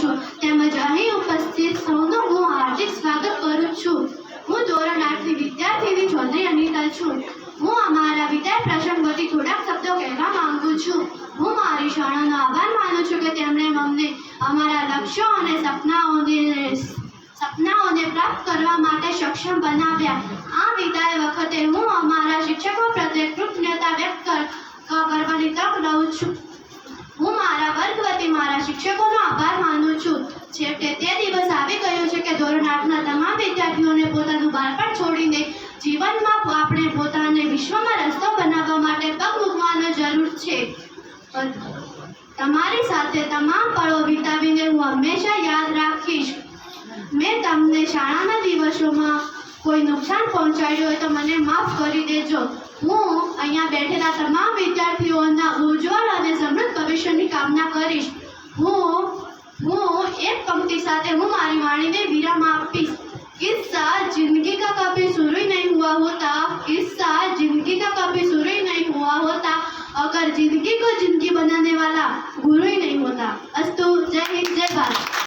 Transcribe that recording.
છું. તેમજ અહીં ઉપસ્થિત સૌનું હું હાર્દિક સ્વાગત કરું છું. હું ધોરણ આઠની વિદ્યાર્થીની ચૌધરી અનિતા છું. હું અમારા વિદાય પ્રસંગોથી થોડાક શબ્દો કહેવા માંગુ છું. હું મારી શાળાનો આભાર માનું છું કે તેમણે અમને અમારા લક્ષ્યો અને સપનાઓને સપનાઓને પ્રાપ્ત કરવા માટે સક્ષમ બનાવ્યા. આ વિદાય વખતે હું અમારા શિક્ષકો પ્રત્યે કૃતજ્ઞતા વ્યક્ત કરવાની તક લઉં છું હું મારા વર્ગ વતી મારા શિક્ષકોનો આભાર માનું છું. છેવટે તે દિવસ આવી ગયો છે કે ધોરણ આઠના તમામ વિદ્યાર્થીઓને પોતાનું બાળપણ છોડીને જીવનમાં આપણે પોતાને વિશ્વમાં રસ્તો બનાવવા માટે પગ મૂકવાનો જરૂર છે. તમારી સાથે તમામ પળો વિતાવીને હું હંમેશા યાદ રાખીશ. મેં તમને શાળાના દિવસોમાં કોઈ નુકસાન પહોંચાડ્યું હોય તો મને માફ કરી દેજો. હું અહીંયા બેઠેલા તમામ વિદ્યાર્થીઓના ઉજ્જવળ અને સમૃદ્ધ ભવિષ્યની કામના કરીશ. હું હું એક પંક્તિ સાથે હું મારી વાણીને વિરામ આપીશ કિસ્સા जिंदगी का कभी शुरू ही नहीं हुआ होता किस्सा जिंदगी का कभी शुरू ही नहीं हुआ होता अगर जिंदगी को जिंदगी बनाने वाला गुरु ही नहीं होता अस्तु जय हिंद जय भारत